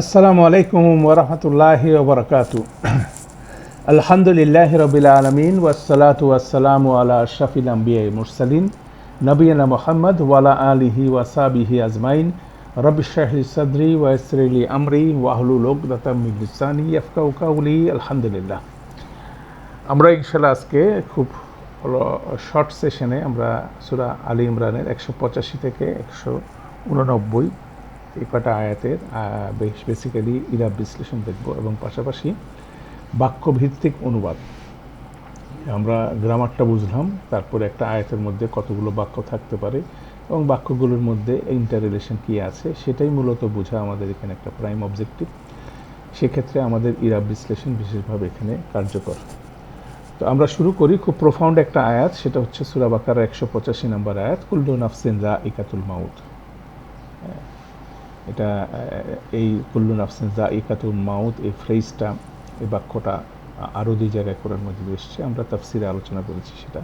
আসসালামু আলাইকুম ওরহমতুল্লাহ ওবরকাত আলহামদুলিল্লাহ রবিল আলমিন ওয়াসালাতু ওয়াসালামু আলা আশরাফিল আম্বিয়া মুরসালিন নবীনা মোহাম্মদ ওয়ালা আলিহি ওয়াসাবিহি আজমাইন। রবিশাহলি সদরি ওয়াসরিলি আমরি ওয়াহলুল ওকদাতামিলিসানি ইয়াফকাউ কাউলি আলহামদুলিল্লাহ। আমরা ইনশাল্লাহ আজকে খুব হলো শর্ট সেশনে আমরা সুরা আলী ইমরানের একশো পঁচাশি থেকে একশো উননব্বই এই কটা আয়াতের বেশ বেসিক্যালি ইরাব বিশ্লেষণ দেখব এবং পাশাপাশি বাক্যভিত্তিক অনুবাদ। আমরা গ্রামারটা বুঝলাম, তারপরে একটা আয়াতের মধ্যে কতগুলো বাক্য থাকতে পারে এবং বাক্যগুলোর মধ্যে ইন্টার রিলেশন কী আছে, সেটাই মূলত বোঝা আমাদের এখানে একটা প্রাইম অবজেক্টিভ সেক্ষেত্রে আমাদের ইরাব বিশ্লেষণ বিশেষভাবে এখানে কার্যকর। তো আমরা শুরু করি, খুব প্রোফাউন্ড একটা আয়াত, সেটা হচ্ছে সুরাবাকার একশো পঁচাশি নম্বর আয়াত, কুল্লু নাফসিন রা ইকাতুল মাউত। এটা এই কুল্লু নাফসিন জা ইকাতুল মাউত, এই ফ্রেজটা, এই বাক্যটা আরও দুই জায়গায় করার মধ্যে এসছে। আমরা তাফসিরে আলোচনা করেছি সেটা।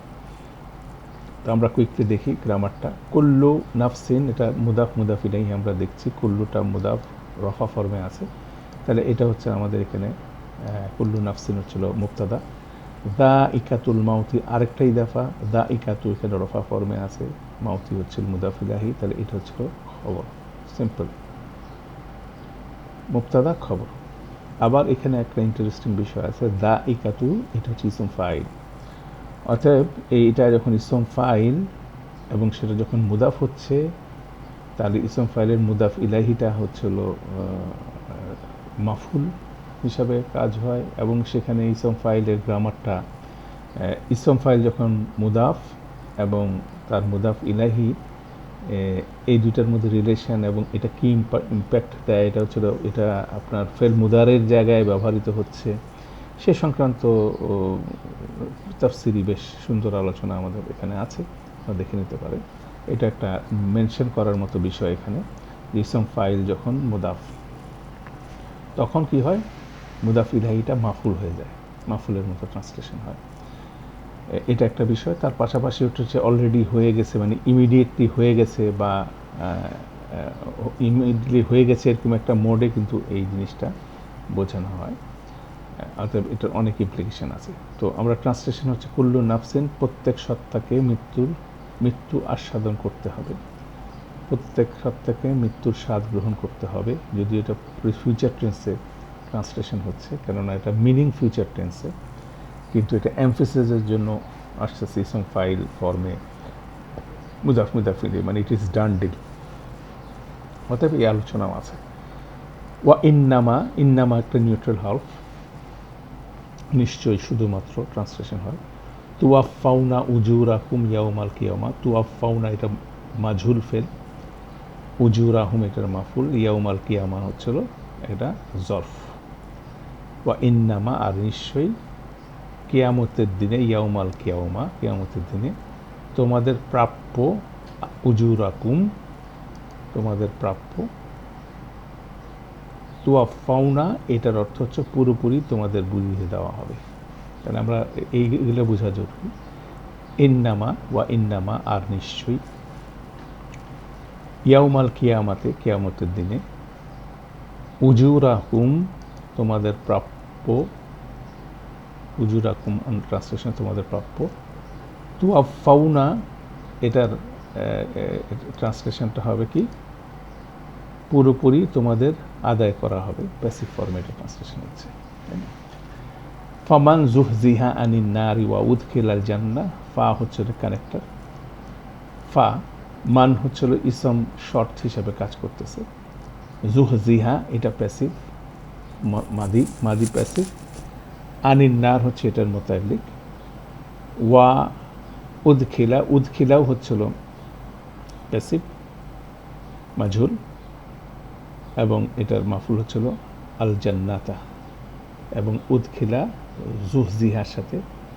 তো আমরা কুইকলি দেখি গ্রামারটা কুল্লু নাফসিন, এটা মুদাফ মুদাফিনাই আমরা দেখছি, কুল্লুটা মুদাফ, রফা ফর্মে আছে। তাহলে এটা হচ্ছে আমাদের এখানে কুল্লু নাফসিন হচ্ছিল মুক্তাদা দা ইকাতুল মাউতি আরেকটা ইদাফা দা ইকাতু এখানে রফা ফর্মে আছে, মাউতি হচ্ছিল মুদাফিলাহি তাহলে এটা হচ্ছিল খবর। সিম্পল। মুক্তাদা খবর। আবার এখানে একটা ইন্টারেস্টিং বিষয় আছে দা ইকাতু এটা হচ্ছে ইসম ফাইল। অতএব এইটা যখন ইসম ফাইল এবং সেটা যখন মুদাফ হচ্ছে, তাহলে ইসম ফাইলের মুদাফ ইলাহিটা হচ্ছিল মাফুল হিসাবে কাজ হয় এবং সেখানে ইসম ফাইলের গ্রামারটা ইসম ফাইল যখন মুদাফ এবং তার মুদাফ ইলাহি এই দুইটার মধ্যে রিলেশন এবং এটা কি ইম্প্যাক্ট দেয়, এটা হচ্ছিল এটা আপনার ফেল মুদারের জায়গায় ব্যবহৃত হচ্ছে। সে সংক্রান্ত তাফসিরি বেশ সুন্দর আলোচনা আমাদের এখানে আছে দেখে নিতে পারেন। এটা একটা মেনশন করার মতো বিষয় এখানে ইসম ফাইল যখন মুদাফ, তখন কি হয়? মুদাফ ইলাহিটা মাফুল হয়ে যায়, মাফুলের মতো ট্রান্সলেশন হয়। এটা একটা বিষয়। তার পাশাপাশি হচ্ছে অলরেডি হয়ে গেছে মানে ইমিডিয়েটলি হয়ে গেছে বা ইমিডিয়েটলি হয়ে গেছে এরকম একটা মোডে কিন্তু এই জিনিসটা বোঝানো হয়। অর্থাৎ এটার অনেক ইমপ্লিকেশন আছে। তো আমরা ট্রান্সলেশন হচ্ছে, কুল্লু নাফসিন, প্রত্যেক সত্তাকে মৃত্যুর, মৃত্যু আস্বাদন করতে হবে। প্রত্যেক সত্তাকে মৃত্যুর স্বাদ গ্রহণ করতে হবে। যদি এটা ফিউচার টেন্সে ট্রান্সলেশন হচ্ছে, কেননা এটা মিনিং ফিউচার টেন্সে কিন্তু এটা এমফিসিসের জন্য আসতেছে ইসম ফাইল ফর্মে মুজাফ মুজাফিলি মানে ইট ইজ ডান ডিল অতএব এই আলোচনাও আছে। ওয়া ইন্নামা ইন্নামা একটা নিউট্রাল হালফ নিশ্চয়ই শুধুমাত্র ট্রান্সলেশন হয়। তুয়াফ ফাউনা উজুরাকুম ইয়াউমাল কিয়ামা। তুয়াফ ফাউনা এটা মাঝুল ফেল। উজুরাহুম এটার মাফুল। ইয়াউমাল কিয়ামা হচ্ছিল এটা জরফ। ওয়া ইন্নামা, আর নিশ্চয়ই কেয়ামতের দিনে, ইয়াউমাল কেয়ামা, কেয়ামতের দিনে তোমাদের প্রাপ্য উজুরাকুম, তোমাদের প্রাপ্য তুয়া ফাউনা এটার অর্থ হচ্ছে পুরোপুরি তোমাদের বুঝিয়ে দেওয়া হবে। তাহলে আমরা এইগুলো বোঝা জরুরি। ইন্নামা ওয়া ইন্নামা আর নিশ্চয়ই ইয়াউমাল কিয়ামাতে, কেয়ামতের দিনে উজুরাহুম তোমাদের প্রাপ্য উজুরাকুম ট্রান্সলেশন তোমাদের প্রাপ্য। তু ফাউনা এটার ট্রান্সলেশনটা হবে কি? পুরোপুরি তোমাদের আদায় করা হবে প্যাসিভ ফর্মেটে ট্রান্সলেশন হচ্ছে। ফামান জুহ জিহা আনি নারি ওয়া উদ খেলাল জান্না ফা হচ্ছে কানেক্টার ফা, মান হচ্ছিল ইসম শর্ট হিসাবে কাজ করতেছে। জুহ জিহা এটা প্যাসিভ মাদি মাদি প্যাসিভ আনির নার হচ্ছে এটার মোতাবেক ওয়া উদখিলা, উদখিলাও হচ্ছিল প্যাসিভ মাঝুল এবং এটার মাফুল হচ্ছিল আল জান্নাতা এবং উদখিলা জুহ জিহার সাথে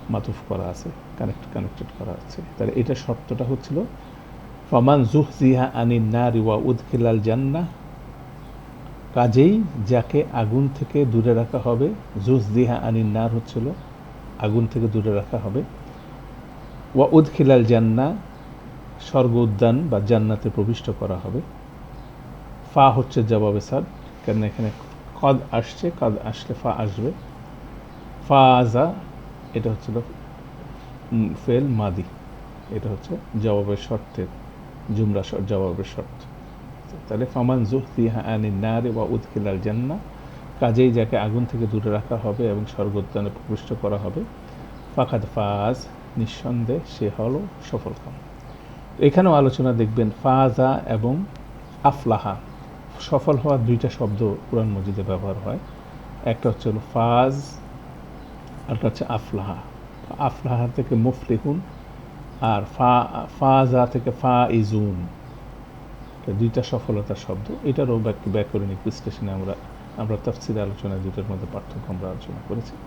মাতুফ করা আছে কানেক্ট কানেক্টেড করা আছে। তাহলে এটা শর্তটা হচ্ছিল, ফমান জুহ জিহা আনির নার ওয়া উদখিলাল জান্না কাজেই যাকে আগুন থেকে দূরে রাখা হবে জুস দিহা আনির নার হচ্ছিল, আগুন থেকে দূরে রাখা হবে। ওয়া উদখিলাল জান্না, স্বর্গ উদ্যান বা জান্নাতে প্রবিষ্ট করা হবে। ফা হচ্ছে জবাবে সাদ কেন এখানে কদ আসছে, কদ আসলে ফা আসবে। ফাজা, এটা হচ্ছিল ফেল মাদি, এটা হচ্ছে জবাবের শর্তের জুমরা জবাবের শর্ত। তাহলে ফামান জুহতিহা আনিন নারে বা উৎকিলাল জান্না কাজেই যাকে আগুন থেকে দূরে রাখা হবে এবং স্বর্গোদ্যানে প্রবিষ্ট করা হবে, ফাকাদ ফাজ, নিঃসন্দেহে সে হলো সফলকাম। এখানেও আলোচনা দেখবেন ফাজা এবং আফলাহা। সফল হওয়ার দুইটা শব্দ কোরআন মজিদে ব্যবহার হয়। একটা হচ্ছে হলো ফাজ, আরেকটা হচ্ছে আফলাহা। আফলাহা থেকে মুফলিহুন আর ফা, ফাজা থেকে ফা ইজুন দুইটা সফলতার শব্দ, এটারও ব্যাক- ব্যাকরণিক বিশ্লেষণে আমরা আমরা তফসিল আলোচনা দুইটার মধ্যে পার্থক্য আমরা আলোচনা করেছি।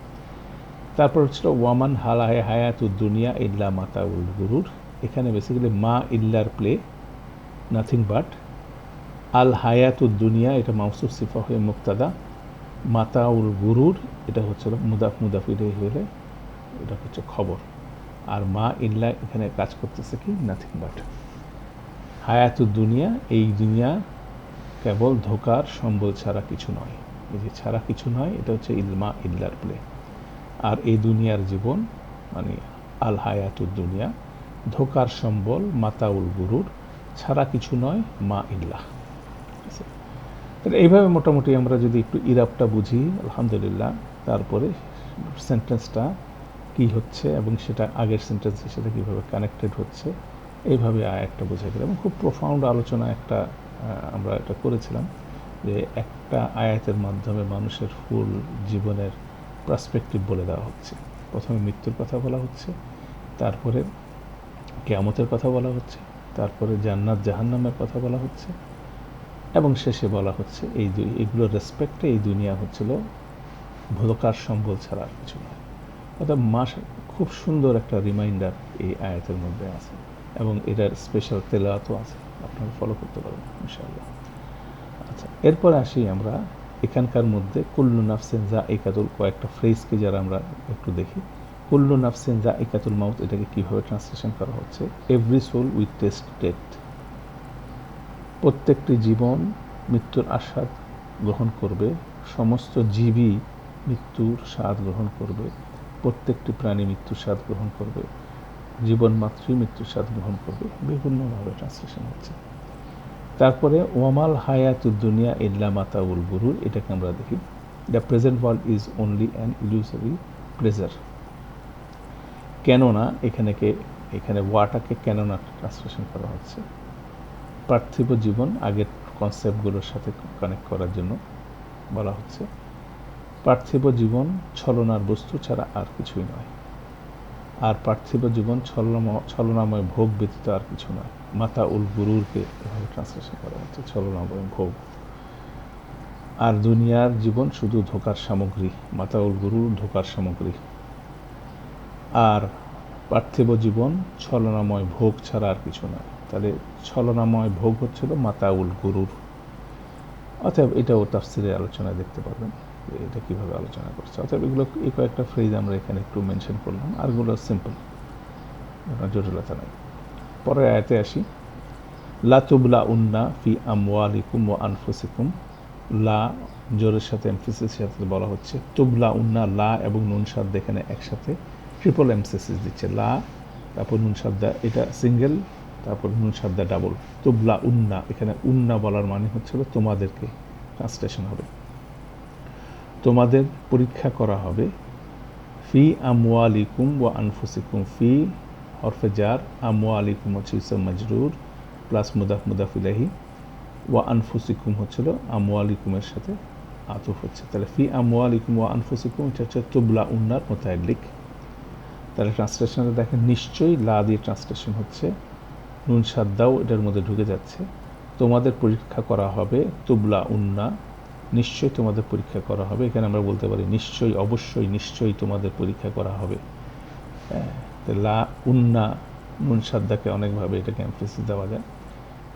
তারপর হচ্ছিল, ওয়ামান হালায় হায়াতুদ দুনিয়া ইল্লা মাতা উল গুরুর। এখানে বেসিক্যালি মা ইল্লার প্লে নাথিং বাট আল হায়াতুদ দুনিয়া, এটা মাউসুফ সিফা হয়ে মুক্তাদা। মাতা উল গুরুর, এটা হচ্ছিল মুদাফ মুদাফির হলে এটা হচ্ছে খবর। আর মা ইল্লা এখানে কাজ করতেছে কি? নাথিং বাট হায়াতুদ দুনিয়া, এই দুনিয়া কেবল ধোকার সম্বল ছাড়া কিছু নয়। এই যে ছাড়া কিছু নয়, এটা হচ্ছে ইলমা ইল্লার প্লে। আর এই দুনিয়ার জীবন মানে আল হায়াতুদ দুনিয়া, ধোকার সম্বল, মাতাউল গুরুর, ছাড়া কিছু নয়, মা ইল্লাহ। তাহলে এইভাবে মোটামুটি আমরা যদি একটু ইরাবটা বুঝি, আলহামদুলিল্লাহ, তারপরে সেন্টেন্সটা কি হচ্ছে এবং সেটা আগের সেন্টেন্সের সাথে কীভাবে কানেক্টেড হচ্ছে এইভাবে আয়াতটা বোঝা গেল এবং খুব প্রফাউন্ড আলোচনা একটা আমরা এটা করেছিলাম যে একটা আয়াতের মাধ্যমে মানুষের ফুল জীবনের পার্সপেক্টিভ বলে দেওয়া হচ্ছে। প্রথমে মৃত্যুর কথা বলা হচ্ছে, তারপরে কেয়ামতের কথা বলা হচ্ছে, তারপরে জান্নাত জাহান্নামের কথা বলা হচ্ছে এবং শেষে বলা হচ্ছে এই দুই, এগুলোর রেসপেক্টে এই দুনিয়া হচ্ছিল ভোলকার সম্বল ছাড়া আর কিছু নয়। অর্থাৎ মাস, খুব সুন্দর একটা রিমাইন্ডার এই আয়াতের মধ্যে আছে। এবং এটার স্পেশাল তেলাওয়াতও আছে। আপনারা ফলো করতে পারবেন, ইনশাআল্লাহ। আচ্ছা এরপর আসি আমরা এখানকার মধ্যে, কুল্লু নাফসেন যা একাতুল কয়েকটা ফ্রেজকে যারা আমরা একটু দেখি। কুল্লু নাফসেন যা একাতুল মাউথ এটাকে কীভাবে ট্রান্সলেশন করা হচ্ছে? Every soul with taste death প্রত্যেকটি জীবন মৃত্যুর আস্বাদ গ্রহণ করবে, সমস্ত জীবই মৃত্যুর স্বাদ গ্রহণ করবে, প্রত্যেকটি প্রাণী মৃত্যুর স্বাদ গ্রহণ করবে। জীবন মাত্রই মৃত্যুর স্বাদ গ্রহণ করবে, বিভিন্নভাবে ট্রান্সলেশন হচ্ছে। তারপরে, ওয়ামাল হায়াতুদ দুনিয়া ইল্লা মাতা উল গুরুর, এটাকে আমরা দেখি। The present world is only an illusory pleasure কেননা, এখানেকে, এখানে ওয়াটাকে কেননা ট্রান্সলেশন করা হচ্ছে। পার্থিব জীবন আগের কনসেপ্টগুলোর সাথে কানেক্ট করার জন্য বলা হচ্ছে। পার্থিব জীবন, ছলনার বস্তু ছাড়া আর কিছুই নয়। আর পার্থিব জীবন ছলনাম- ছলনাময় ভোগ ব্যতীত আর কিছু নয়। মাতা উল গুরুরকে এভাবে ট্রান্সলেশন করা হচ্ছে ছলনাময় ভোগ। আর দুনিয়ার জীবন শুধু ধোকার সামগ্রী মাতা উল গুরুর ধোকার সামগ্রী। আর পার্থিব জীবন ছলনাময় ভোগ ছাড়া আর কিছু নয়। তাহলে ছলনাময় ভোগ হচ্ছিল মাতাউল গুরুর। অতএব এটাও তাফসিরের আলোচনায় দেখতে পারবেন যে এটা কীভাবে আলোচনা করছে? অতএব এগুলো এই কয়েকটা ফ্রেজ আমরা এখানে একটু মেনশন করলাম আরগুলো সিম্পল জটিলতা নাই। পরে আয়াতে আসি, লা তুবলা উন্না ফি আমওয়ালিকুম ও আনফুসিকুম লা জোরের সাথে এমফিসিস সাথে বলা হচ্ছে তুবলা উন্না লা এবং নুন সাদ এখানে একসাথে ট্রিপল এমসিসিস দিচ্ছে। লা, তারপর নুন সাদ্দা এটা সিঙ্গেল তারপর নুন সাদ্দা ডাবল তুবলা উন্না এখানে উন্না বলার মানে হচ্ছিল তোমাদেরকে ট্রান্সলেশন হবে। তোমাদের পরীক্ষা করা হবে। ফি আমওয়ালিকুম ওয়া আনফুসিকুম ফি, হরফে জার, আমওয়ালিকুম হচ্ছে ইসম মজরুর, প্লাস মুদাফ মুদাফ ইলাহি ওয়া আনফুসিকুম হচ্ছিল আমওয়ালিকুমের সাথে আতুফ হচ্ছে। তাহলে ফি আমওয়ালিকুম ওয়া আনফুসিকুম, এটা হচ্ছে তুবলা উন্নার মোতায়লিক তাহলে ট্রান্সলেশনে দেখেন, নিশ্চয়ই লা দিয়ে ট্রান্সলেশন হচ্ছে। নুন সাদ্দাও এটার মধ্যে ঢুকে যাচ্ছে। তোমাদের পরীক্ষা করা হবে তুবলা উন্না নিশ্চয়ই তোমাদের পরীক্ষা করা হবে। এখানে আমরা বলতে পারি নিশ্চয়ই অবশ্যই নিশ্চয়ই তোমাদের পরীক্ষা করা হবে। হ্যাঁ, লা উন্না নুন সাদ্দাকে অনেকভাবে এটাকে এমফেসিস দেওয়া যায়।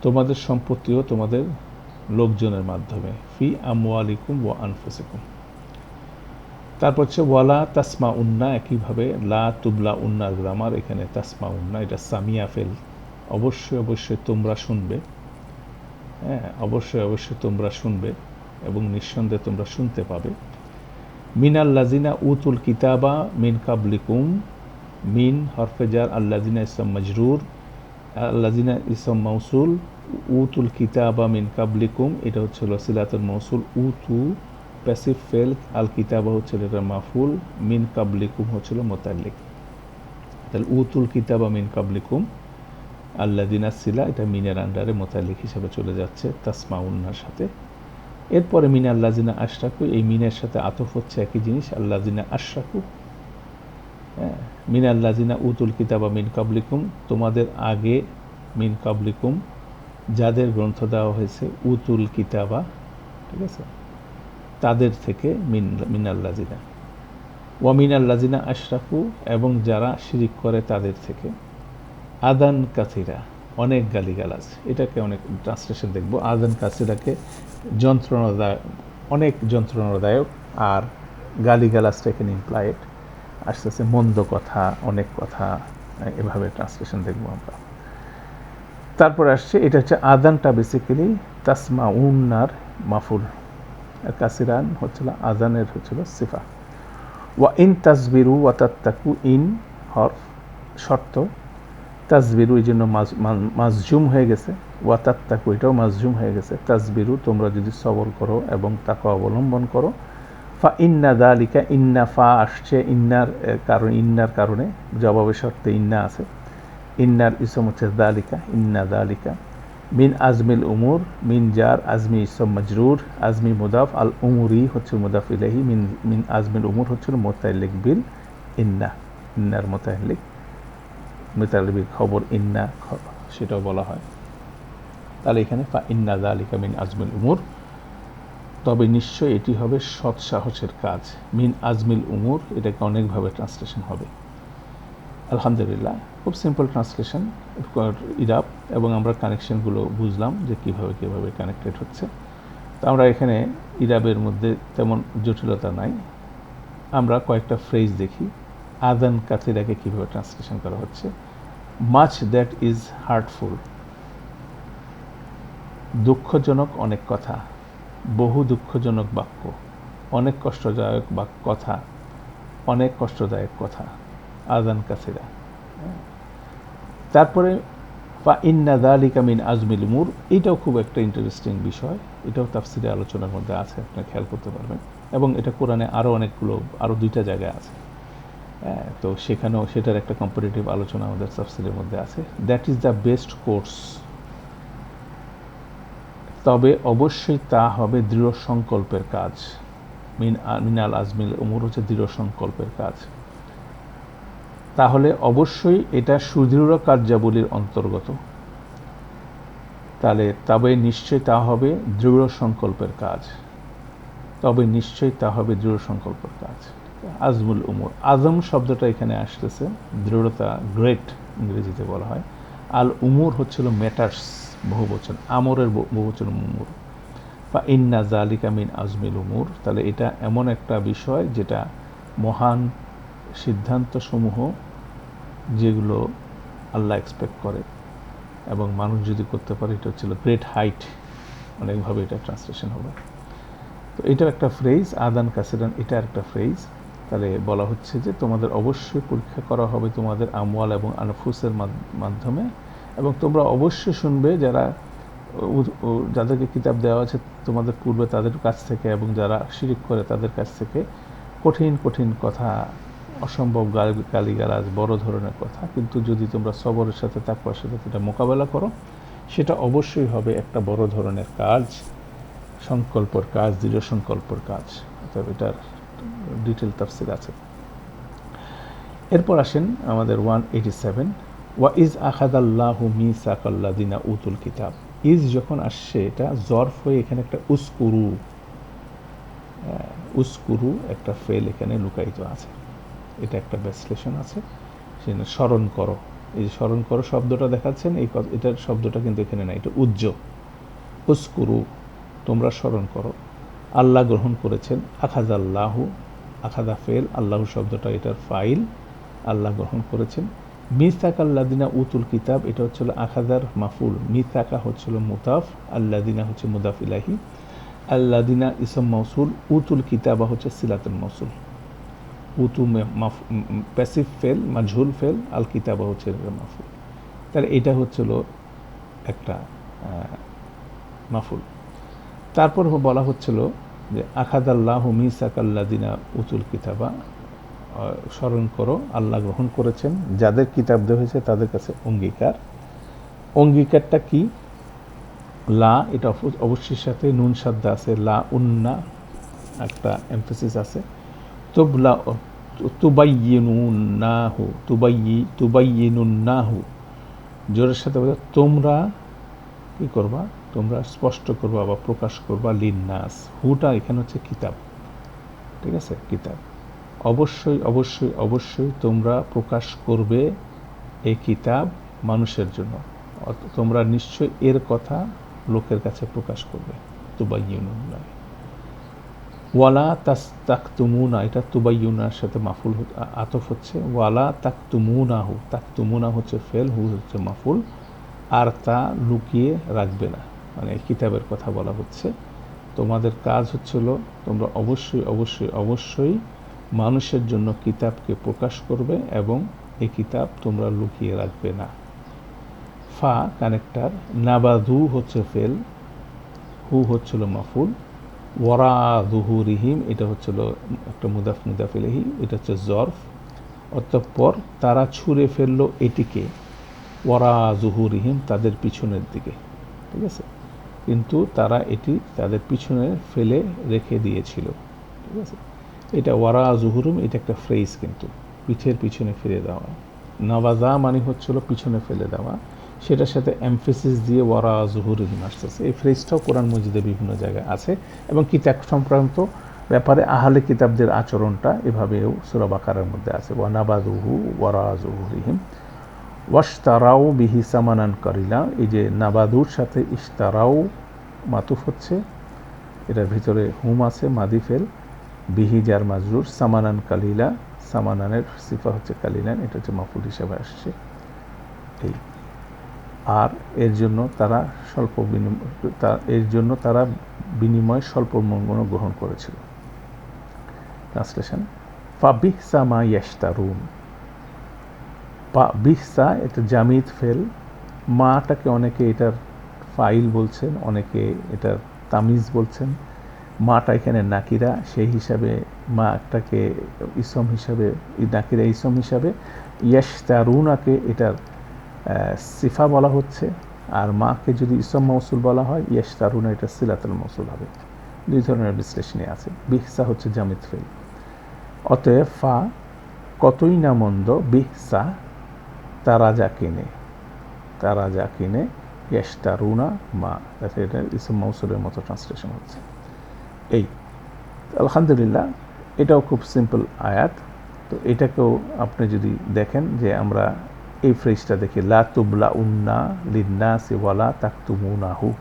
তোমাদের সম্পত্তিও তোমাদের লোকজনের মাধ্যমে। ফি আমওয়ালিকুম ওয়া আনফুসিকুম। তারপর হচ্ছে ওয়ালা তাসমা উন্না একইভাবে লা তুবলা উন্নার গ্রামার এখানে তাসমা উন্না এটা সামিয়া ফেল। অবশ্যই অবশ্যই তোমরা শুনবে। হ্যাঁ অবশ্যই অবশ্যই তোমরা শুনবে। এবং নিঃসন্দেহে তোমরা শুনতে পাবে। মিনাল লাজিনা উতুল কিতাবা মিন কাবলিকুম, মিন হরফেজার আল্লাজিনা ইসলাম মজরুর আল্লাজিনা ইসলাম মৌসুল উতুল কিতাবা মিন কাবলিকুম, এটা হচ্ছিল সিলাতুল মৌসুল উতু প্যাসিভ ফেল, আল কিতাবা হচ্ছিল এটা মাফুল, মিন কাবলিকুম হচ্ছিল মোতাল্লিক। তাহলে উতুল কিতাবা মিন কাবলিকুম আল্লাদিনা সিলা, এটা মিনের আন্ডারে মোতাল্লিক হিসেবে চলে যাচ্ছে তাসমা উন্নার সাথে। এরপরে মিন আল্লাজিনা আশরাকু, এই মিনের সাথে আতফ হচ্ছে একই জিনিস আল্লাজিনা আশরাকু। হ্যাঁ মিন আল্লাজিনা উতুল কিতাবা মিন কাবলিকুম, তোমাদের আগে মিন কাবলিকুম যাদের গ্রন্থ দেওয়া হয়েছে উতুল কিতাবা, ঠিক আছে? তাদের থেকে মিন মিন আল্লাজিনা ওয়ামিন আল্লাজিনা আশরাফু এবং যারা শিরিক করে তাদের থেকে। আদান কাথিরা অনেক গালিগালাজ। এটাকে অনেক ট্রান্সলেশন দেখব। আদান কাসিরাকে যন্ত্রণাদায়ক অনেক যন্ত্রণাদায়ক আর গালিগালাজটা এখানে ইমপ্লাইড আস্তে আস্তে মন্দ কথা, অনেক কথা এভাবে ট্রান্সলেশন দেখব আমরা। তারপর আসছে, এটা হচ্ছে আদানটা বেসিক্যালি তাসমা উন্নার মাফুল। আর কাসিরান হচ্ছিল আদানের হচ্ছিল সিফা। ওয়া ইন তাসবিরু ওয়া তাত্তাকু ইন হরফ শর্ত। তাজবিরু এই জন্য মাজজুম হয়ে গেছে। ওয়া তাত্তাকু এটাও মাজজুম হয়ে গেছে। তাজবিরু তোমরা যদি সবর করো এবং তাকে অবলম্বন করো, ফা ইন্না দালিকা, ইন্না ফা আসছে, ইন্নার কারণ, ইন্নার কারণে জবাবের শর্তে ইন্না আছে। ইন্নার ইসম হচ্ছে দালিকা, ইন্না দালিকা, মিন আজমিল উমুর, মিন জার আজমি ইসম মজরুর, আজমি মুদাফ, আল উমুরি হচ্ছে মুদাফ ইলাহি মিন মিন আজমিল উমুর হচ্ছে মোতাল্লিক বিল ইন্না, ইন্নার মোতাল্লিক। মোতাল্লিক খবর ইন্না সেটাও বলা হয়। তাহলে এখানে ফা ইন্না দা আলিকা মিন আজমিল উমুর। তবে নিশ্চয় এটি হবে সৎ সাহসের কাজ। মিন আজমিল উমুর, এটাকে অনেকভাবে ট্রান্সলেশন হবে। আলহামদুলিল্লাহ, খুব সিম্পল ট্রান্সলেশন ইরাপ এবং আমরা কানেকশনগুলো বুঝলাম যে কীভাবে কীভাবে কানেক্টেড হচ্ছে। তো আমরা এখানে ইরাবের মধ্যে তেমন জটিলতা নাই। আমরা কয়েকটা ফ্রেজ দেখি। আদান কাতিরাকে কীভাবে ট্রান্সলেশন করা হচ্ছে? মাচ দ্যাট ইজ হার্টফুল দুঃখজনক অনেক কথা। বহু দুঃখজনক বাক্য। অনেক কষ্টদায়ক বাক্য কথা। অনেক কষ্টদায়ক কথা। আজান কাসিরা তারপরে, ফা ইন্না দালিকা মিন আজমিল মুর এটাও খুব একটা ইন্টারেস্টিং বিষয়। এটাও তাফসিরে আলোচনার মধ্যে আছে আপনারা খেয়াল করতে পারবেন। এবং এটা কোরআনে আরও অনেকগুলো আরও দুইটা জায়গায় আছে। তো সেখানেও সেটার একটা কম্পারেটিভ আলোচনা আমাদের তাফসিরের মধ্যে আছে। That is the best course তবে অবশ্যই তা হবে দৃঢ় সংকল্পের কাজ। মিন মিনাল আজমিল উমর হচ্ছে দৃঢ় সংকল্পের কাজ। তাহলে অবশ্যই এটা সুদৃঢ় কার্যাবলীর অন্তর্গত। তাহলে তবে নিশ্চয়ই তা হবে দৃঢ় সংকল্পের কাজ। তবে নিশ্চয়ই তা হবে দৃঢ় সংকল্পের কাজ। আজমুল উমর। আজম শব্দটা এখানে আসতেছে, দৃঢ়তা গ্রেট ইংরেজিতে বলা হয়। আল উমর হচ্ছিল ম্যাটার্স বহু বচন আমরের বহু বচন উমর। বা ইন্না জালিকা মিন আজমিল উমর। তাহলে এটা এমন একটা বিষয় যেটা মহান সিদ্ধান্তসমূহ যেগুলো আল্লাহ এক্সপেক্ট করে এবং মানুষ যদি করতে পারে, এটা হচ্ছিল গ্রেট হাইট অনেকভাবে এটা ট্রান্সলেশন হবে। তো এটার একটা ফ্রেজ আদান কাসিরান, এটা একটা ফ্রেজ তাহলে বলা হচ্ছে যে তোমাদের অবশ্যই পরীক্ষা করা হবে তোমাদের আমওয়াল এবং আনফুসের মাধ্যমে এবং তোমরা অবশ্যই শুনবে যারা যাদেরকে কিতাব দেওয়া আছে তোমাদের পূর্বে তাদের কাছ থেকে এবং যারা শিরিক করে তাদের কাছ থেকে কঠিন কঠিন কথা, অসম্ভব গালিগালাজ, বড় ধরনের কথা। কিন্তু যদি তোমরা সবরের সাথে তাকুয়ার সাথে সেটা মোকাবেলা করো, সেটা অবশ্যই হবে একটা বড় ধরনের কাজ, সংকল্পর কাজ, দৃঢ় সংকল্পর কাজ। অর্থাৎ এটার ডিটেল তাফসির আছে। এরপর আসেন আমাদের ওয়ান এইটি সেভেন ওয়া ইজ আখাদাল্লাহু মি সাকাল্লাদিনা উতুল কিতাব। ইজ যখন আসছে, এটা জরফ হয়ে এখানে একটা উস্কুরু উস্কুরু একটা ফেল এখানে লুকায়িত আছে। এটা একটা বিশ্লেষণ আছে। সেটা স্মরণ করো। এই যে স্মরণ করো শব্দটা দেখাচ্ছেন, এই এটার শব্দটা কিন্তু এখানে নাই। এটা উজ্জ উস্কুরু, তোমরা স্মরণ করো। আল্লাহ গ্রহণ করেছেন। আখাজ আল্লাহু আখাদা ফেল, আল্লাহু শব্দটা এটার ফাইল। আল্লাহ গ্রহণ করেছেন। মিসাক আল্লাদিনা উতুল কিতাব, এটা হচ্ছিল আখাদার মাফুল। মিসাকা হচ্ছিল মুতাফ আল্লাদিনা হচ্ছে মুদাফ ইলাহি আল্লাদিনা ইসম মৌসুল উতুল কিতাবা হচ্ছে সিলাতুল মৌসুল উতু প্যাসিভ ফেল মাঝুল ফেল, আল কিতাবা হচ্ছে মাফুল। তাহলে এটা হচ্ছিল একটা মাফুল। তারপর বলা হচ্ছিল যে, আখাদাল্লাহ মিসাকাল্লাদিনা উতুল কিতাবা। স্মরণ করো, আল্লাহ গ্রহণ করেছেন। যাদের কিতাব দেওয়া হয়েছে তাদের কাছে অঙ্গীকার। অঙ্গীকারটা কি? লা, এটা অবশ্যই সাথে নুন সাদ্দা আছে। লা উন্না, একটা এমফেসিস আছে। তুবলা তুবাইনুন্নাহু তুবাইয়ি তুবাইনুন্নাহু জোরের সাথে তোমরা কি করবা? তোমরা স্পষ্ট করবা বা প্রকাশ করবা লিন্নাস। হুটা এখানে হচ্ছে কিতাব। ঠিক আছে? কিতাব। অবশ্যই অবশ্যই অবশ্যই তোমরা প্রকাশ করবে এই কিতাব মানুষের জন্য। তোমরা নিশ্চয় এর কথা লোকের কাছে প্রকাশ করবে। তুবাইনুল্লাহ ওয়ালা তাস তাক তুমুনা এটা তুবাইউনার সাথে মাফুল আতফ হচ্ছে। ওয়ালা তাক তুমুনাহু তাক তুমুনা হচ্ছে ফেল হু হচ্ছে মাফুল। আর তা লুকিয়ে রাখবে না। মানে কিতাবের কথা বলা হচ্ছে। তোমাদের কাজ হচ্ছিল তোমরা অবশ্যই অবশ্যই অবশ্যই মানুষের জন্য কিতাবকে প্রকাশ করবে এবং এই কিতাব তোমরা লুকিয়ে রাখবে না। ফা কানেক্টার, নাবাদু হচ্ছে ফেল, হু হচ্ছিল মাফুল, ওয়ারা রিহিম, এটা হচ্ছিল একটা মুদাফ মুদাফিলেহি এটা হচ্ছে জর্ফ। অতঃপর তারা ছুঁড়ে ফেলল এটিকে, ওয়ারা রিহিম, তাদের পিছনের দিকে। ঠিক আছে? কিন্তু তারা এটি তাদের পিছনে ফেলে রেখে দিয়েছিল। ঠিক আছে? এটা ওয়ারা জুহুরুম, এটা একটা ফ্রেজ কিন্তু। পিঠের পিছনে ফিরে দেওয়া। নওয়াজা মানে হচ্ছিল পিছনে ফেলে দেওয়া। সেটার সাথে এমফেসিস দিয়ে ওয়ারা জুহুরুম আসতেছে। এই ফ্রেজটাও কোরআন মসজিদে বিভিন্ন জায়গায় আছে এবং কিতাব সংক্রান্ত ব্যাপারে আহলে কিতাবদের আচরণটা এভাবেও সুরাবাকারের মধ্যে আছে। ওয়ানাবাদুহু ওয়ারা জুহুরিহিম। ওয়াশতারাও বিহি সামানান করিলা, এই যে নাবাদুর সাথে ইশতারাও মাতুফ হচ্ছে, এটার ভিতরে হুম আছে মাদিফেল বিহি যার মাজরুর, সামানান কালিলা সামানানের সিফা হচ্ছে কালিলান এটা হচ্ছে মাফুল হিসাবে আসছে। এই, আর এর জন্য তারা স্বল্প বিনিময় এর জন্য তারা বিনিময় স্বল্প মঙ্গল গ্রহণ করেছিল। ট্রান্সলেশন ফাবিহসা মা ইয়াস্তারুন পা বিহসা এটা জামিদ ফেল। মাটাকে অনেকে এটার ফাইল বলছেন, অনেকে এটার তামিজ বলছেন। মাটা এখানে নাকিরা, সেই হিসাবে মাটাকে ইসম হিসাবে নাকিরা ইসম হিসাবে। ইয়াস তারুনাকে এটার সিফা বলা হচ্ছে। আর মাকে যদি ইসম মৌসুল বলা হয় ইয়াস তারুনা এটা সিলাতুল মৌসুল হবে। দুই ধরনের বিশ্লেষণে আছে। বিহসা হচ্ছে জামিদ ফেল। অতএব ফা কতই না মন্দ, বিহসা তারা যা কিনে তারা যা কিনে ইয়াস্তারুনা মা। এটা ইসম মৌসুলের মতো ট্রান্সলেশন হচ্ছে। এই, আলহামদুলিল্লাহ, এটাও খুব সিম্পল আয়াত। তো এটাকেও আপনি যদি দেখেন যে আমরা এই ফ্রেজটা দেখি, লা তুবলা উন্না লিন্না সিওয়ালা তাকতুমুনাহু।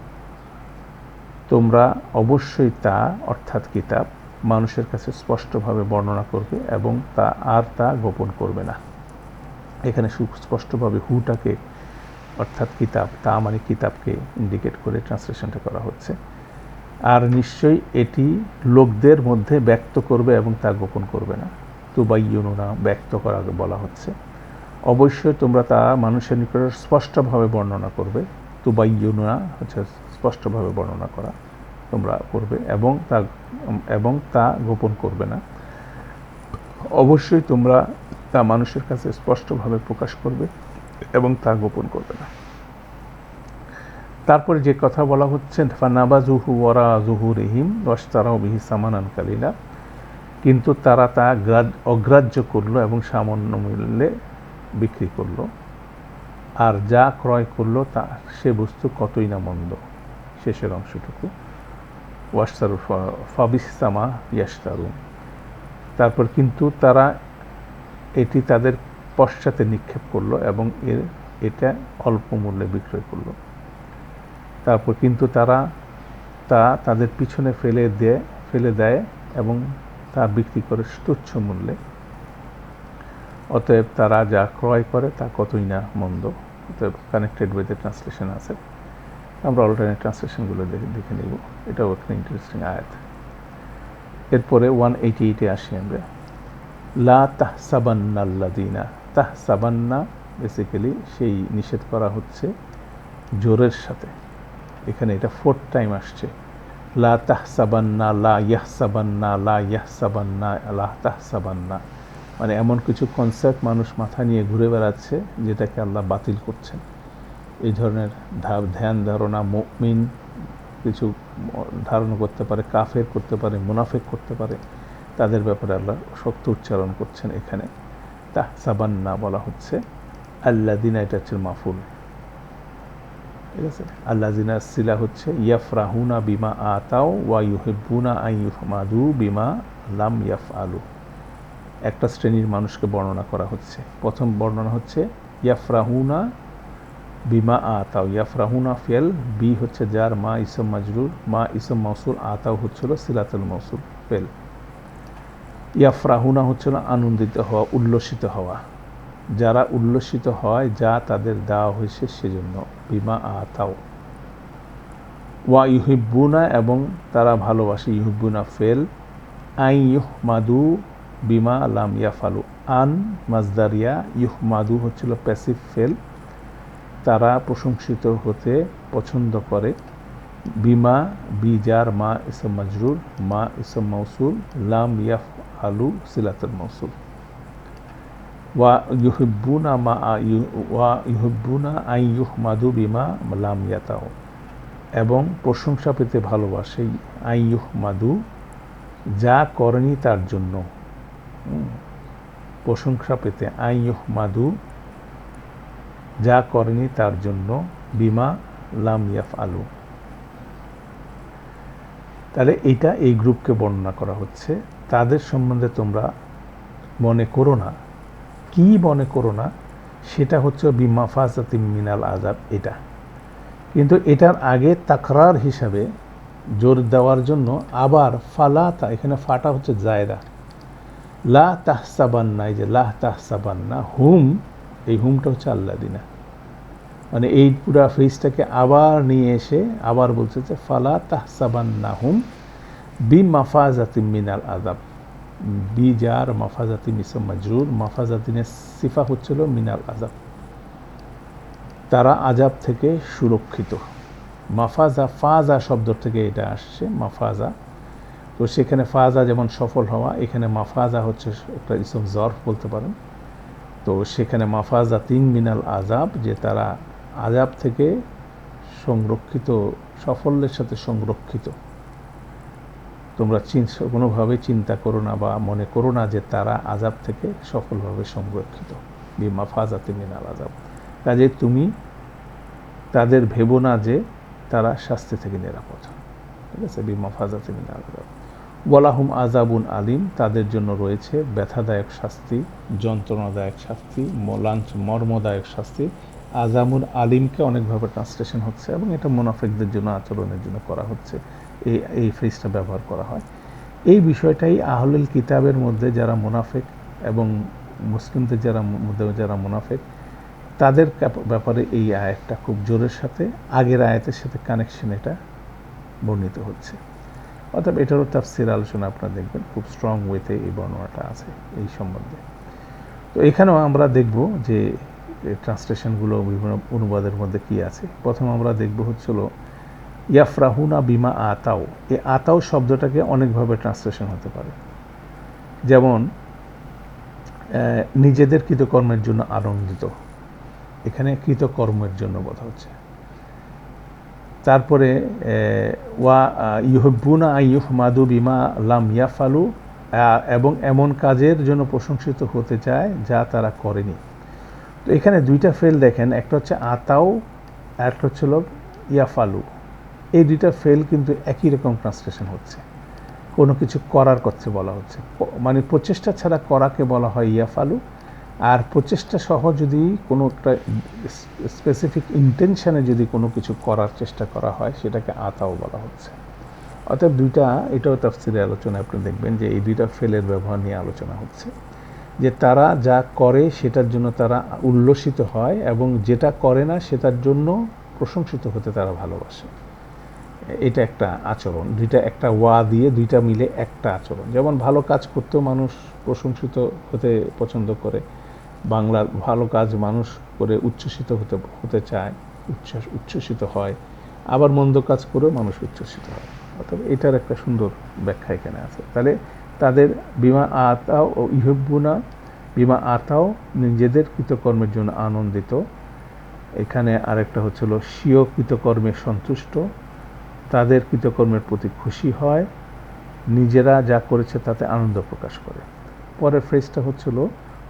তোমরা অবশ্যই তা, অর্থাৎ কিতাব, মানুষের কাছে স্পষ্টভাবে বর্ণনা করবে এবং তা আর তা গোপন করবে না। এখানে সুস্পষ্টভাবে হুটাকে, অর্থাৎ কিতাব, তা মানে কিতাবকে ইন্ডিকেট করে ট্রান্সলেশনটা করা হচ্ছে। আর নিশ্চয়ই এটি লোকদের মধ্যে ব্যক্ত করবে এবং তা গোপন করবে না। তুবাইয়ুনা ব্যক্ত করা বলা হচ্ছে। অবশ্যই তোমরা তা মানুষের নিকট স্পষ্টভাবে বর্ণনা করবে। তুবাইয়ুনা হচ্ছে স্পষ্টভাবে বর্ণনা করা তোমরা করবে এবং তা এবং তা গোপন করবে না। অবশ্যই তোমরা তা মানুষের কাছে স্পষ্টভাবে প্রকাশ করবে এবং তা গোপন করবে না। তারপরে যে কথা বলা হচ্ছে ফানাবা জুহু ওরা জুহু রিহিম রস্তারাও বিহি সামানান কালিলা। কিন্তু তারা তা অগ্রাহ্য করল এবং সামান্য মূল্যে বিক্রি করল। আর যা ক্রয় করল তা, সে বস্তু কতই না মন্দ। শেষের অংশটুকু। ওয়াস্তারু ফাবিসামা ইয়াস্তারুন তারপর কিন্তু তারা এটি তাদের পশ্চাতে নিক্ষেপ করল এবং এর, এটা অল্প মূল্যে বিক্রয় করল। তারপর কিন্তু তারা তা তাদের পিছনে ফেলে দেয় ফেলে দেয় এবং তা বিক্রি করে তুচ্ছ মূল্যে। অতএব তারা যা ক্রয় করে তা কতই না মন্দ। অতএব কানেক্টেড উইথ ট্রান্সলেশন আছে। আমরা অল্টারনেট ট্রান্সলেশনগুলো দেখে দেখে নেব। এটাও একটা ইন্টারেস্টিং আয়াত। এরপরে ওয়ান এইটি এইটে আসি আমরা। লা তাহ সাবান্নাল্লাদিনা তাহ সাবান্না বেসিক্যালি সেই নিষেধ করা হচ্ছে জোরের সাথে। এখানে এটা ফোর্থ টাইম আসছে। লা তাহ সাবান্না লা ইয়াহ সাবান্না লা ইয়াহ সাবান্না লা তাহ সাবান্না মানে এমন কিছু কনসেপ্ট মানুষ মাথা নিয়ে ঘুরে বেড়াচ্ছে যেটাকে আল্লাহ বাতিল করছেন। এই ধরনের ধাপ ধ্যান ধারণা মিন কিছু ধারণা করতে পারে, কাফের করতে পারে, মুনাফেক করতে পারে। তাদের ব্যাপারে আল্লাহ শক্ত উচ্চারণ করছেন এখানে। তাহ সাবান্না বলা হচ্ছে আল্লা দিনা এটা হচ্ছে মাফুল। ঠিক আছে? আল্লা দিনা সিলা হচ্ছে, ইয়াফরাহুনা বিমা আতাও ওয়া ইউহেব্বুনা আই ইউহমাদু বিমা লাম ইয়াফ আলু একটা শ্রেণির মানুষকে বর্ণনা করা হচ্ছে। প্রথম বর্ণনা হচ্ছে, ইয়াফরাহুনা বিমা আতাও। ইয়াফরাহুনা ফেল বি হচ্ছে যার মা ইসম মাজরুর মা ইসম মৌসুল আতাও হচ্ছিল সিলাতুল মৌসুল ফেল। ইয়াফরাহুনা হচ্ছিল আনন্দিত হওয়া, উল্লসিত হওয়া। যারা উল্লসিত হয়, যা তাদের দেওয়া হয়েছে সেজন্য। বিমা আতাও ওয়া ইউহিব্বুনা এবং তারা ভালোবাসে, ইউহিব্বুনা ফেল। আই ইউহ মাদু বিমা লাম ইয়াফালু। আন মাজদারিয়া ইউহ মাদু হচ্ছিল প্যাসিভ ফেল। তারা প্রশংসিত হতে পছন্দ করে। বিমা, বিজার মা ইসম মাজরুর, মা ইসম মৌসুল লাম ইয়াফ আলু সিলাতুল মৌসুল ওয়া মা ওয়া আই বিমা লাম ইয়াতাও এবং প্রশংসা পেতে ভালোবাসে আই যা করেনি তার জন্য। প্রশংসা পেতে আই ইউহ মাদু যা করেনি তার জন্য বিমা লাম ইয়াফ আলু তাহলে এটা এই গ্রুপকে বর্ণনা করা হচ্ছে। তাদের সম্বন্ধে তোমরা মনে করো না। কি মনে করো না, সেটা হচ্ছে বিমা ফাজাতি মিনাল আজাব এটা। কিন্তু এটার আগে তাকরার হিসাবে জোর দেওয়ার জন্য আবার ফালা তা, এখানে ফাটা হচ্ছে জায়দা। লা তাহসাবান্না, এই যে লাহ তাহসাবান্না, হুম, এই হুমটা হচ্ছে আল্লাহ দিনা। মানে এই পুরা ফ্রিজটাকে আবার নিয়ে এসে আবার বলছে যে ফালা তাহসাবান্না হুম বি মাফাজাতি মিনাল আজাব বি যার মাফাজাতি মিসম মাজরুর মাফাজাতিনের সিফা হচ্ছিল মিনাল আজাব তারা আজাব থেকে সুরক্ষিত। মাফাজা ফাজা শব্দ থেকে এটা আসছে, মাফাজা। তো সেখানে ফাজা যেমন সফল হওয়া, এখানে মাফাজা হচ্ছে একটা ইসম জর্ফ বলতে পারেন। তো সেখানে মাফাজা তিন মিনাল আজাব যে তারা আজাব থেকে সংরক্ষিত, সাফল্যের সাথে সংরক্ষিত। তোমরা কোনোভাবে চিন্তা করো না বা মনে করো না যে তারা আজাব থেকে সফলভাবে সংরক্ষিত। বিমা ফাজাতে মিনাল আজাব কাজে তুমি তাদের ভেবো না যে তারা শাস্তি থেকে নিরাপদ। ঠিক আছে? বিমা ফাজাতে মিনাল আজাব ওয়ালাহুম আজাবুন আলিম। তাদের জন্য রয়েছে ব্যথাদায়ক শাস্তি, যন্ত্রণাদায়ক শাস্তি লাঞ্চ মর্মদায়ক শাস্তি। আজামুল আলিমকে অনেকভাবে ট্রান্সলেশন হচ্ছে এবং এটা মুনাফিকদের জন্য, আচরণের জন্য করা হচ্ছে। এই এই ফ্রিজটা ব্যবহার করা হয়। এই বিষয়টাই আহলুল কিতাবের মধ্যে যারা মুনাফেক এবং মুসলিমদের যারা, মধ্যে যারা মুনাফেক, তাদের ব্যাপারে এই আয়াতটা খুব জোরের সাথে, আগের আয়াতের সাথে কানেকশন এটা বর্ণিত হচ্ছে। অর্থাৎ এটারও তাফসির আলোচনা আপনারা দেখবেন, খুব স্ট্রং ওয়েতে এই বর্ণনাটা আছে এই সম্বন্ধে। তো এখানেও আমরা দেখব যে ট্রান্সলেশনগুলো বিভিন্ন অনুবাদের মধ্যে কি আছে। প্রথম আমরা দেখব হচ্ছিল ইয়াফরাহুনা বিমা আতাও এই আতাও শব্দটাকে অনেকভাবে ট্রান্সলেশন হতে পারে। যেমন নিজেদের কৃতকর্মের জন্য আনন্দিত। এখানে কৃতকর্মের জন্য বলা হচ্ছে। তারপরে ওয়া ইউহব্বুনা ইউহ মাদু বিমা লাম ইয়াফালু এবং এমন কাজের জন্য প্রশংসিত হতে চায় যা তারা করেনি। তো এখানে দুইটা ফেল দেখেন। একটা হচ্ছে আতাও একটা হচ্ছিল ইয়াফালু। এই দুইটা ফেল কিন্তু একই রকম ট্রান্সলেশন হচ্ছে। কোনো কিছু করার কথা বলা হচ্ছে। মানে প্রচেষ্টা ছাড়া করাকে বলা হয় ইয়াফালু। আর প্রচেষ্টা সহ যদি কোনো একটা স্পেসিফিক ইন্টেনশনে যদি কোনো কিছু করার চেষ্টা করা হয়, সেটাকে আতাও বলা হচ্ছে। অর্থাৎ দুইটা, এটাও তাফসিরে আলোচনা আপনি দেখবেন যে এই দুইটা ফেলের ব্যবহার নিয়ে আলোচনা হচ্ছে। যে তারা যা করে সেটার জন্য তারা উল্লসিত হয় এবং যেটা করে না সেটার জন্য প্রশংসিত হতে তারা ভালোবাসে। এটা একটা আচরণ, দুইটা একটা ওয়া দিয়ে দুইটা মিলে একটা আচরণ। যেমন ভালো কাজ করতেও মানুষ প্রশংসিত হতে পছন্দ করে, বাংলার ভালো কাজ মানুষ করে উচ্ছ্বসিত হতে হতে চায়, উচ্ছ্বাস, উচ্ছ্বসিত হয়। আবার মন্দ কাজ করেও মানুষ উচ্ছ্বসিত হয়। অর্থাৎ এটার একটা সুন্দর ব্যাখ্যা এখানে আছে। তাহলে তাদের বিমা আতাও ও ইহব্বুনা, বিমা আতাও নিজেদের কৃতকর্মের জন্য আনন্দিত। এখানে আরেকটা হচ্ছিল, স্বীয় কৃতকর্মে সন্তুষ্ট। তাদের কৃতকর্মের প্রতি খুশি হয়, নিজেরা যা করেছে তাতে আনন্দ প্রকাশ করে। পরের ফ্রেজটা হচ্ছিল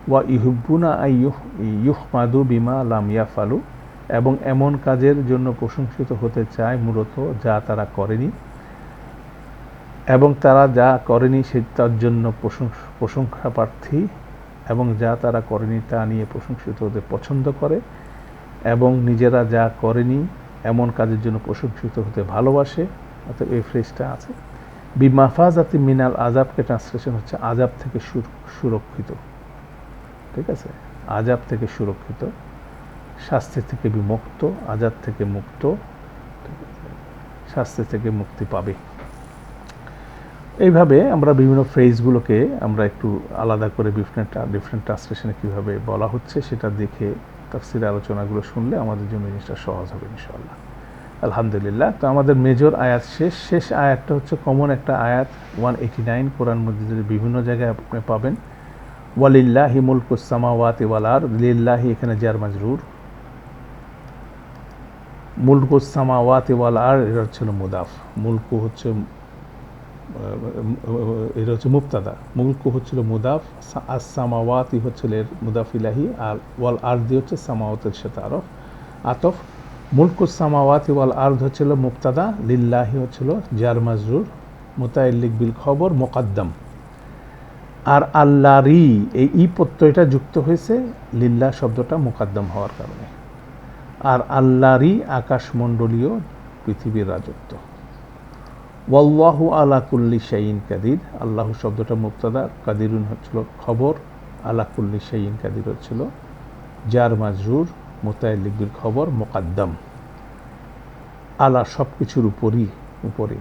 ওয়া ইহুব্বুনা আই ইউহ ইউহমাদু বিমা লাম ইয়াফালু এবং এমন কাজের জন্য প্রশংসিত হতে চায় মূলত যা তারা করেনি। এবং তারা যা করেনি সে তার জন্য প্রশংসা প্রার্থী এবং যা তারা করেনি তা নিয়ে প্রশংসিত হতে পছন্দ করে। এবং নিজেরা যা করেনি এমন কাজের জন্য প্রশংসিত হতে ভালোবাসে, অর্থাৎ এই ফ্রেজটা আছে। বিমাফাজাতি মিনাল আজাবকে ট্রান্সলেশন হচ্ছে আজাব থেকে সুরক্ষিত। ঠিক আছে? আজাব থেকে সুরক্ষিত, শাস্তি থেকে বিমুক্ত আজাদ থেকে মুক্ত শাস্তি থেকে মুক্তি পাবে। এইভাবে আমরা বিভিন্ন ফ্রেজগুলোকে আমরা একটু আলাদা করে ডিফারেন্ট ডিফারেন্ট ট্রান্সলেশনে কীভাবে বলা হচ্ছে সেটা দেখে তাফসির আলোচনাগুলো শুনলে আমাদের জন্য জিনিসটা সহজ হবে ইনশাল্লাহ আলহামদুলিল্লাহ, তো আমাদের মেজর আয়াত শেষ। শেষ আয়াতটা হচ্ছে কমন একটা আয়াত ওয়ান এইটি নাইন কোরআন মসজিদের বিভিন্ন জায়গায় আপনি পাবেন। ওয়ালিল্লাহি মুলকুসামাওয়াত ওয়ালার লিল্লাহি, এখানে জার মাজরুর। মুলকুসামাওয়াত ওয়াল আর এটা হচ্ছিল মুদাফ। মুলকু হচ্ছে এটা হচ্ছে মুক্তাদা মুলকু হচ্ছিল মুদাফ আর সামাওয়াতি হচ্ছিল এর মুদাফিলাহি আর ওয়াল আর্দি হচ্ছে সামাওয়াতের সাথে আরফ আতফ মুলকুস সামাওয়াতি ওয়াল আর্দ হচ্ছিল মুক্তাদা লিল্লাহি হচ্ছিল জার মাজরুর মুতাইল্লিক বিল খবর মোকাদ্দম আর আল্লাহরই এই ই প্রত্যয়টা যুক্ত হয়েছে লিল্লা শব্দটা মোকাদ্দম হওয়ার কারণে আর আল্লাহরই আকাশমণ্ডলীয় পৃথিবীর রাজত্ব ওয়াল্লাহু আলা কুল্লি শাইন কাদির। আল্লাহ শব্দটা মুক্তাদা কাদিরুন হচ্ছিল খবর, আলা কুল্লি শাইন কাদির হচ্ছিল যার মাজরুর মোতায়লিকবির খবর, মোকাদ্দম। আলা সব কিছুর উপরই, উপরে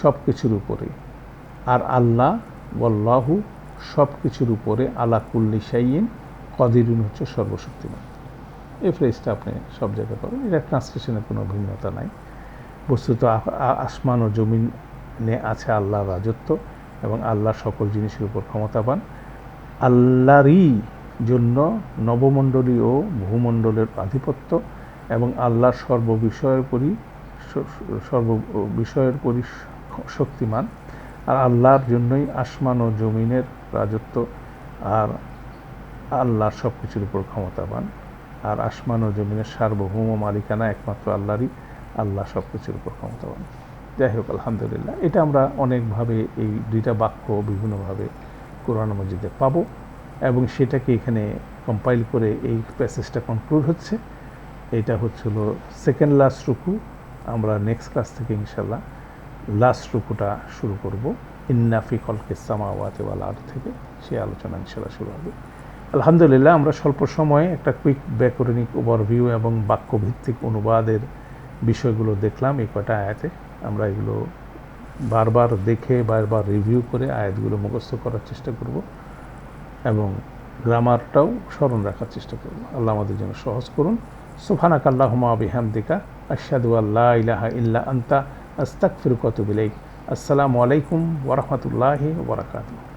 সব কিছুর উপরে। আর আল্লাহ, ওয়াল্লাহু সব কিছুর উপরে, আলা কুল্লি শাইন কদিরুন হচ্ছে সর্বশক্তিমান। এই ফ্রেজটা আপনি সব জায়গায় পাবেন এটা ট্রান্সলেশনের কোনো ভিন্নতা নাই। বস্তুত আসমান ও জমিনে আছে আল্লাহর রাজত্ব এবং আল্লাহ সকল জিনিসের উপর ক্ষমতাবান। আল্লাহরই জন্য নবমণ্ডলী ও ভূমণ্ডলের আধিপত্য এবং আল্লাহর সর্ববিষয়ের পরি সর্ব বিষয়ের পরি শক্তিমান আর আল্লাহর জন্যই আসমান ও জমিনের রাজত্ব আর আল্লাহর সব কিছুর উপর ক্ষমতাবান। আর আসমান ও জমিনের সার্বভৌম মালিকানা একমাত্র আল্লাহরই। আল্লাহ সব কিছুর উপর ক্ষমতাবান যাই হোক, আলহামদুলিল্লাহ। এটা আমরা অনেকভাবে এই দুইটা বাক্য বিভিন্নভাবে কোরআন মসজিদে পাবো এবং সেটাকে এখানে কম্পাইল করে এই প্যাসেজটা কনক্লুড হচ্ছে। এটা হচ্ছিল সেকেন্ড লাস্ট রুকু আমরা নেক্সট ক্লাস থেকে ইনশাল্লাহ লাস্ট রুকুটা শুরু করব। ইন্নাফি কলকে সামাওয়াতে ওয়াল আর থেকে। সেই আলোচনা ইনশাল্লাহ শুরু হবে। আলহামদুলিল্লাহ, আমরা স্বল্প সময়ে একটা কুইক ব্যাকরণিক ওভারভিউ এবং বাক্যভিত্তিক অনুবাদের বিষয়গুলো দেখলাম, এই কটা আয়াতে। আমরা এগুলো বারবার দেখে, বারবার রিভিউ করে আয়াতগুলো মুখস্থ করার চেষ্টা করব এবং গ্রামারটাও স্মরণ রাখার চেষ্টা করব। আল্লাহ আমাদের জন্য সহজ করুন। সুফানাক আল্লাহমা বিহামদিকা আশাদু আল্লাহ ইলাহা ইল্লা আন্তা আস্তাক ফিরকত আসসালামু আলাইকুম ওরহমতুল্লাহি ওবরাকাতু